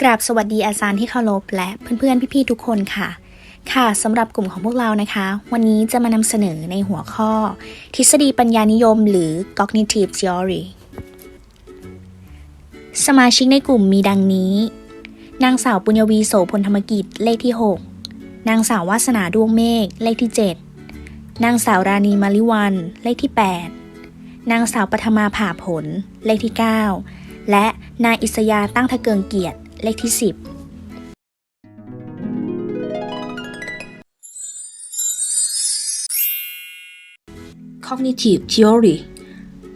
กราบสวัสดีอาจารย์ที่เคารพและเพื่อนๆพี่ๆทุกคนค่ะ ค่ะสำหรับกลุ่มของพวกเรานะคะ วันนี้จะมานำเสนอในหัวข้อ ทฤษฎีปัญญานิยม หรือ cognitive theory สมาชิกในกลุ่มมีดังนี้ นางสาวปุญญวีโสพลธรรมกิจเลขที่ 6 นางสาววาสนาดวงเมฆเลขที่ 7 นางสาวราณีมาริวันเลขที่ 8 นางสาวปฐมาผ่าผล เลขที่ 9 และนายอิสยาตั้งทะเกิงเกียรติ เลขที่ 10 Cognitive Theory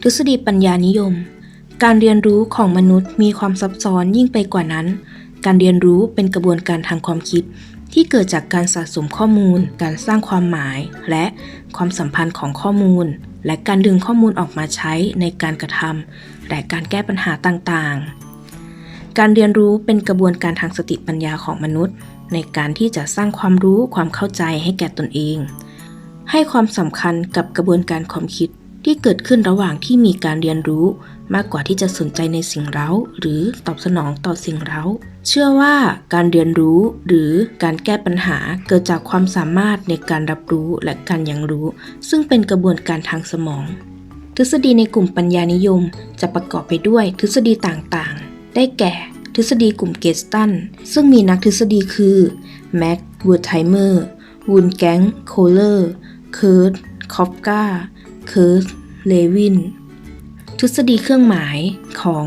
ทฤษฎีปัญญานิยม การเรียนรู้ของมนุษย์มีความซับซ้อนยิ่งไปกว่านั้น การเรียนรู้เป็นกระบวนการทางความคิด ที่เกิดจากการสะสมข้อมูล การสร้างความหมาย และความสัมพันธ์ของข้อมูล และการดึงข้อมูลออกมาใช้ในการกระทำและการแก้ปัญหาต่างๆ การเรียนรู้เป็นกระบวนการทางสติปัญญาของมนุษย์ ในการที่จะสร้างความรู้ความเข้าใจให้แก่ตนเอง ให้ความสำคัญกับกระบวนการความคิดที่เกิดขึ้นระหว่างที่มีการเรียนรู้มากกว่าที่จะสนใจในสิ่งเร้า หรือตอบสนองต่อสิ่งเร้า เชื่อว่าการเรียนรู้หรือการแก้ปัญหาเกิดจากความสามารถในการรับรู้และการยังรู้ ซึ่งเป็นกระบวนการทางสมอง ทฤษฎีในกลุ่มปัญญานิยมจะประกอบไปด้วยทฤษฎีต่างๆ ได้แก่ทฤษฎีกลุ่มเกสตัน ซึ่งมีนักทฤษฎีคือแม็กวูดไทเมอร์วูนแกงโคเลอร์เคิร์ตคอฟกาเคิร์ตเลวิน ทฤษฎีเครื่องหมายของ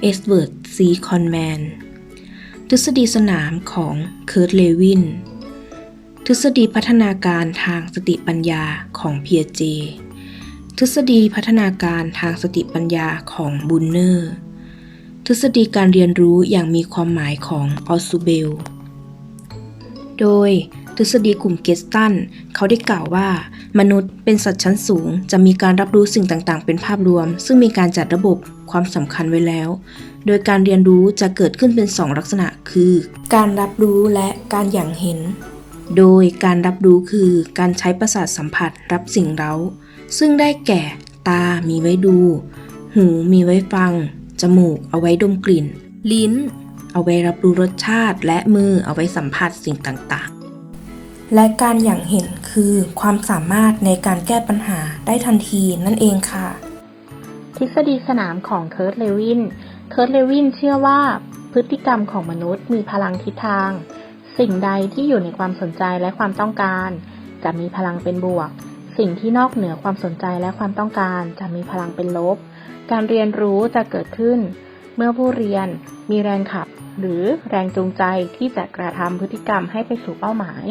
เอสเวิร์ดซีคอนแมน ทฤษฎีสนามของเคิร์ตเลวิน ทฤษฎีพัฒนาการทางสติปัญญาของเพียเจ ทฤษฎีพัฒนาการทางสติปัญญาของบุนเนอร์ ทฤษฎีการเรียนรู้อย่างมีความหมายของออสูเบล โดยทฤษฎีกลุ่มเกสตันเขาได้กล่าวว่า มนุษย์เป็นสัตว์ชั้นสูง จะมีการรับรู้สิ่งต่างๆ เป็นภาพรวม ซึ่งมีการจัดระบบความสำคัญไว้แล้ว โดยการเรียนรู้จะเกิดขึ้นเป็น 2 ลักษณะคือ การรับรู้และการอย่างเห็น โดยการรับรู้คือการใช้ประสาทสัมผัสรับสิ่งเร้า ซึ่งได้แก่ตามีไว้ดู หูมีไว้ฟัง จมูกเอาไว้ดมกลิ่น ลิ้น เอาไว้รับรู้รสชาติ และมือเอาไว้สัมผัสสิ่งต่างๆ และการอย่างเห็นคือความสามารถในการแก้ปัญหาได้ทันทีนั่นเองค่ะ ทฤษฎีสนามของเคิร์ตเลวิน เคิร์ตเลวินเชื่อว่าพฤติกรรมของมนุษย์มีพลังทิศทาง สิ่งใดที่อยู่ในความสนใจและความต้องการ จะมีพลังเป็นบวก สิ่งที่นอกเหนือความสนใจและความต้องการจะมีพลังเป็นลบ การเรียนรู้จะเกิดขึ้น เมื่อผู้เรียนมีแรงขับ หรือแรงจูงใจที่จะกระทำพฤติกรรมให้ไปสู่เป้าหมาย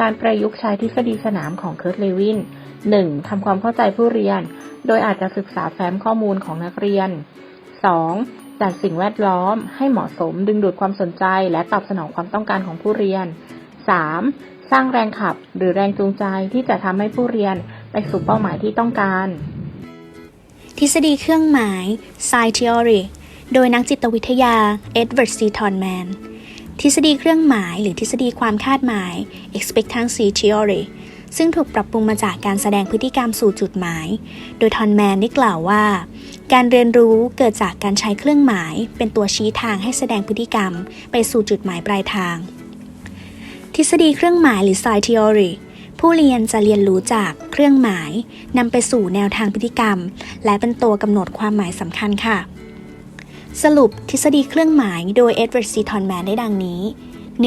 การประยุกต์ใช้ทฤษฎีสนามของเคิร์ตเลวิน 1. ทำความเข้าใจผู้เรียน โดยอาจจะศึกษาแฟ้มข้อมูลของนักเรียน 2. จัดสิ่งแวดล้อมให้เหมาะสมดึงดูดความสนใจและตอบสนองความต้องการของผู้เรียน 3. สร้างแรงขับหรือแรงจูงใจที่จะทำให้ผู้เรียนไปสู่เป้าหมายที่ต้องการ ทฤษฎีเครื่องหมาย Sign Theory โดยนักจิตวิทยา Edward C. Tolman ทฤษฎีเครื่องหมายหรือทฤษฎีความคาดหมาย Expectancy Theory ซึ่งถูกปรับปรุงมาจากการแสดงพฤติกรรมสู่จุดหมาย โดยทอนแมนได้กล่าวว่า การเรียนรู้เกิดจากการใช้เครื่องหมาย เป็นตัวชี้ทางให้แสดงพฤติกรรม ไปสู่จุดหมายปลายทาง ทฤษฎีเครื่องหมายหรือ Sign Theory ผู้เรียนจะเรียนรู้จากเครื่องหมายนำไปสู่แนวทางพฤติกรรม และเป็นตัวกำหนดความหมายสำคัญค่ะ สรุปทฤษฎีเครื่องหมายโดยเอ็ดเวิร์ดซีทอนแมนได้ดังนี้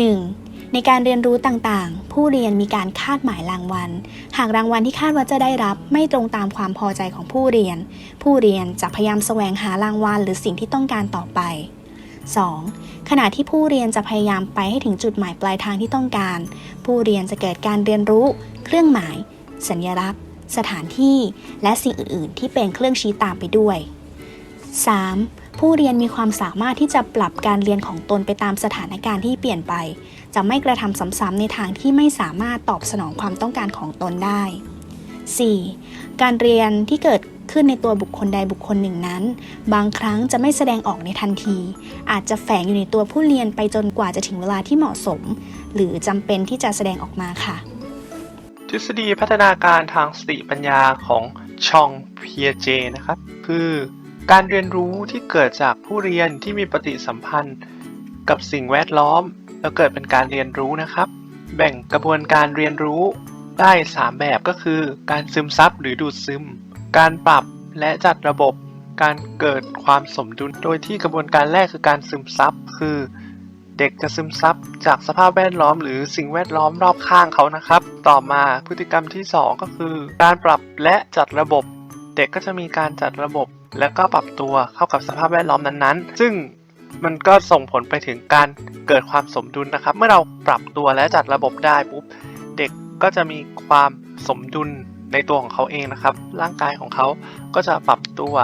1. ในการเรียนรู้ต่างๆ ผู้เรียนมีการคาดหมายรางวัล หากรางวัลที่คาดว่าจะได้รับไม่ตรงตามความพอใจของผู้เรียน ผู้เรียนจะพยายามแสวงหารางวัลหรือสิ่งที่ต้องการต่อไป 2. ขณะที่ผู้เรียนจะพยายามไปให้ถึงจุดหมายปลายทางที่ต้องการ ผู้เรียนจะเกิดการเรียนรู้ เครื่องหมาย สัญลักษณ์ สถานที่ และสิ่งอื่น ๆ ที่เป็นเครื่องชี้ตามไปด้วย 3. ผู้เรียนมีความสามารถที่จะปรับการเรียนของตนไปตามสถานการณ์ที่เปลี่ยนไป จะไม่กระทำซ้ำๆในทางที่ไม่สามารถตอบสนองความต้องการของตนได้ 4. การเรียนที่เกิดขึ้นในตัวบุคคลใดบุคคลหนึ่งนั้น บางครั้งจะไม่แสดงออกในทันที อาจจะแฝงอยู่ในตัวผู้เรียนไปจนกว่าจะถึงเวลาที่เหมาะสม หรือจำเป็นที่จะแสดงออกมาค่ะ ทฤษฎีพัฒนาการทางสติปัญญาของชองเพียเจนะครับ คือการเรียนรู้ที่เกิดจากผู้เรียนที่มีปฏิสัมพันธ์ กับสิ่งแวดล้อม แล้วเกิดเป็นการเรียนรู้นะครับ แบ่งกระบวนการเรียนรู้ ได้ 3 แบบก็คือ การซึมซับหรือดูดซึม การปรับและจัดระบบ การเกิดความสมดุล โดยที่กระบวนการแรกคือการซึมซับคือ เด็กจะซึมซับจากสภาพแวดล้อม หรือสิ่งแวดล้อมรอบข้างเขานะครับ ต่อมาพฤติกรรมที่ 2 ก็คือ การปรับและจัดระบบ เด็กก็จะมีการจัดระบบ และก็ปรับตัวเข้ากับสภาพแวดล้อมนั้นๆ ซึ่งมันก็ส่งผลไปถึงการเกิดความสมดุลนะครับ เมื่อเราปรับตัวและจัดระบบได้ปุ๊บเด็ก ก็จะมีความสมดุลในตัวของเขาเองนะครับ ร่างกายของเขาก็จะปรับตัว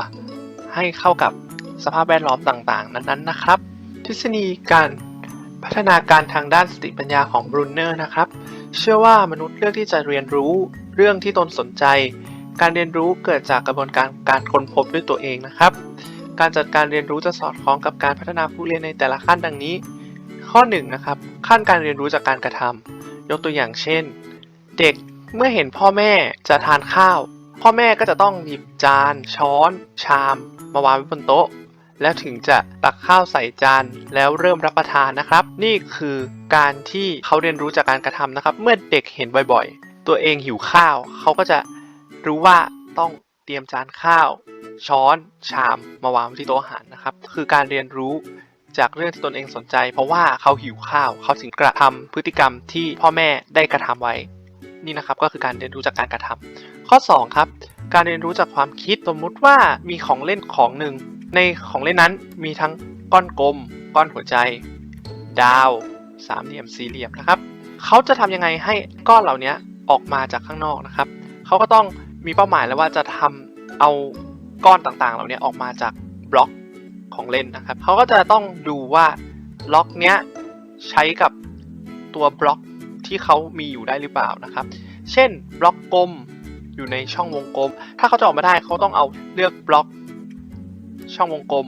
ให้เข้ากับสภาพแวดล้อมต่างๆ นั้นๆนะครับ ทฤษฎีการพัฒนาการทางด้านสติปัญญาของบรูเนอร์นะครับ เชื่อว่ามนุษย์เลือกที่จะเรียนรู้เรื่องที่ตนสนใจ การเรียนรู้เกิดจากกระบวนการการค้นพบด้วยตัวเองนะครับ การจัดการเรียนรู้จะสอดคล้องกับการพัฒนาผู้เรียนในแต่ละขั้นดังนี้ ข้อ1นงนะครับขั้นการเรียนรู้จากการกระทำยกตัวอย่างเช่น เด็กเมื่อเห็นพ่อแม่จะทานข้าว พ่อแม่ก็จะต้องหยิบจาน ช้อน ชาม มาวางไว้บนโต๊ะ แล้วถึงจะตักข้าวใส่จานแล้วเริ่มรับประทานนะครับ นี่คือการที่เขาเรียนรู้จากการกระทำนะครับ เมื่อเด็กเห็นบ่อยๆ ตัวเองหิวข้าว เขาก็จะรู้ว่าต้องเตรียมจานข้าว ช้อน ชาม มาวางไว้ที่โต๊ะอาหารนะครับ คือการเรียนรู้จากเรื่องที่ตนเองสนใจ เพราะว่าเขาหิวข้าว เขาถึงกระทำพฤติกรรมที่พ่อแม่ได้กระทำไว้ นี่นะครับก็คือการเรียนรู้จากการกระทำข้อ 2 ครับ การเรียนรู้จากความคิดสมมุติว่ามีของเล่นของหนึ่ง ในของเล่นนั้นมีทั้งก้อนกลม ก้อนหัวใจ ดาว สามเหลี่ยมสี่เหลี่ยมนะครับ เขาจะทำยังไงให้ก้อนเหล่านี้ออกมาจากข้างนอกนะครับ เขาก็ต้องมีเป้าหมายแล้วว่าจะทำเอาก้อนต่างๆ เหล่านี้ออกมาจากบล็อกของเล่นนะครับ เขาก็จะต้องดูว่าบล็อกเนี้ยใช้กับตัวบล็อก ที่เขามีอยู่ได้หรือเปล่านะครับ เช่นบล็อกกลมอยู่ในช่องวงกลม ถ้าเขาจะออกมาได้เขาต้องเอาเลือกบล็อกช่องวงกลม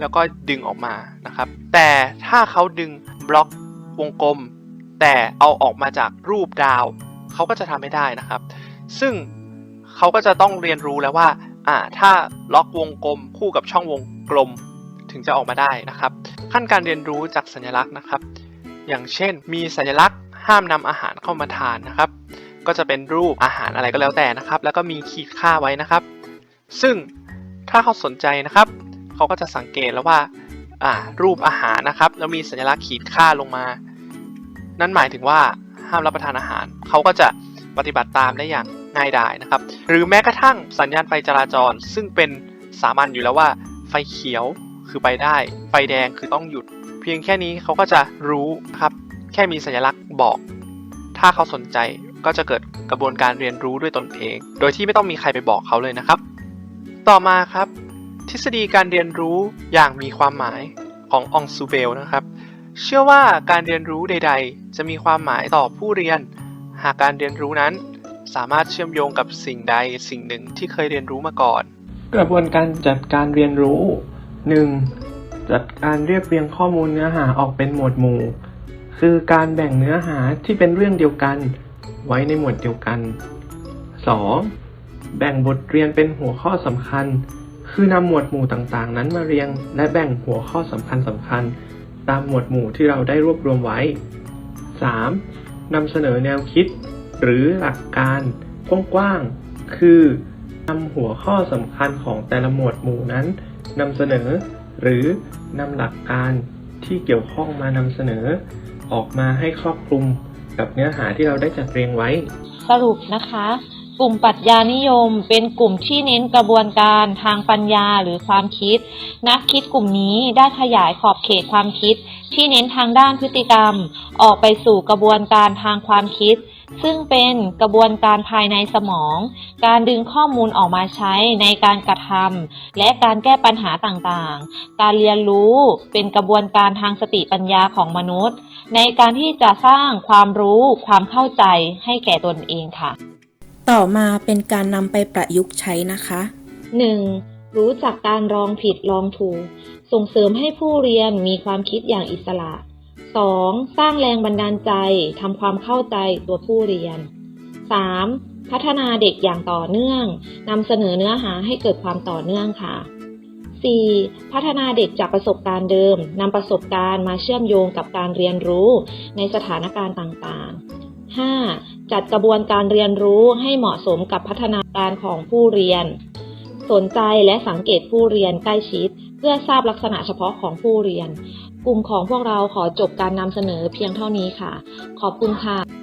แล้วก็ดึงออกมานะครับ แต่ถ้าเขาดึงบล็อกวงกลม แต่เอาออกมาจากรูปดาวเขาก็จะทำไม่ได้นะครับ ซึ่งเขาก็จะต้องเรียนรู้แล้วว่าอ่าถ้าล็อกวงกลม คู่กับช่องวงกลมถึงจะออกมาได้นะครับ ขั้นการเรียนรู้จากสัญลักษณ์นะครับ อย่างเช่น มีสัญลักษณ์ ห้ามนำอาหารเข้ามาทานนะครับ ก็จะเป็นรูปอาหารอะไรก็แล้วแต่นะครับ แล้วก็มีขีดค่าไว้นะครับ ซึ่งถ้าเขาสนใจนะครับ เขาก็จะสังเกตแล้วว่าารูปอาหารนะครับ แล้วมีสัญลักษณ์ขีดค่าลงมา นั่นหมายถึงว่าห้ามรับประทานอาหาร เขาก็จะปฏิบัติตามได้อย่างง่ายดายนะครับ หรือแม้กระทั่งสัญญาณไฟจราจร ซึ่งเป็นสามัญอยู่แล้วว่า ไฟเขียวคือไปได้ ไฟแดงคือต้องหยุด เพียงแค่นี้เขาก็จะรู้นะครับ แค่มีสัญลักษณ์บอก ถ้าเขาสนใจก็จะเกิดกระบวนการเรียนรู้ด้วยตนเอง โดยที่ไม่ต้องมีใครไปบอกเขาเลยนะครับ ต่อมาครับ ทฤษฎีการเรียนรู้อย่างมีความหมายขององซูเบลนะครับ เชื่อว่าการเรียนรู้ใด ๆ จะมีความหมายต่อผู้เรียน หากการเรียนรู้นั้นสามารถเชื่อมโยงกับสิ่งใดสิ่งหนึ่งที่เคยเรียนรู้มาก่อน กระบวนการจัดการเรียนรู้ 1. จัดการเรียบเรียงข้อมูลเนื้อหาออกเป็นหมวดหมู่ คือการแบ่งเนื้อหาที่เป็นเรื่องเดียวกัน ไว้ในหมวดเดียวกัน 2. แบ่งบทเรียนเป็นหัวข้อสำคัญ คือนำหมวดหมู่ต่างๆ นั้นมาเรียง และแบ่งหัวข้อสำคัญสำคัญ ตามหมวดหมู่ที่เราได้รวบรวมไว้ 3. นำเสนอแนวคิด หรือหลักการกว้างๆ คือนำหัวข้อสำคัญของแต่ละหมวดหมู่นั้นนำเสนอ หรือนำหลักการที่เกี่ยวข้องมานำเสนอ ออกมาให้ครอบคลุมกับเนื้อหาที่เราได้จัดเรียงไว้ สรุปนะคะ กลุ่มปรัชญานิยม เป็นกลุ่มที่เน้นกระบวนการทางปัญญาหรือความคิด นักคิดกลุ่มนี้ได้ขยายขอบเขตความคิด ที่เน้นทางด้านพฤติกรรม ออกไปสู่กระบวนการทางความคิด ซึ่งเป็นกระบวนการภายในสมอง การดึงข้อมูลออกมาใช้ในการกระทำและการแก้ปัญหาต่างๆ การเรียนรู้เป็นกระบวนการทางสติปัญญาของมนุษย์ ในการที่จะสร้างความรู้ ความเข้าใจให้แก่ตนเองค่ะ ต่อมาเป็นการนำไปประยุกต์ใช้นะคะ 1. รู้จักการลองผิดลองถูก ส่งเสริมให้ผู้เรียนมีความคิดอย่างอิสระ 2. สร้างแรงบันดาลใจทำความเข้าใจตัวผู้เรียน 3. พัฒนาเด็กอย่างต่อเนื่องนำเสนอเนื้อหาให้เกิดความต่อเนื่องค่ะ 4. พัฒนาเด็กจากประสบการณ์เดิมนำประสบการณ์มาเชื่อมโยงกับการเรียนรู้ในสถานการณ์ต่างๆ 5. จัดกระบวนการเรียนรู้ให้เหมาะสมกับพัฒนาการของผู้เรียน สนใจและสังเกตผู้เรียนใกล้ชิด เพื่อทราบลักษณะเฉพาะของผู้เรียน กลุ่มของพวกเราขอจบการนำเสนอเพียงเท่านี้ค่ะ ขอบคุณค่ะ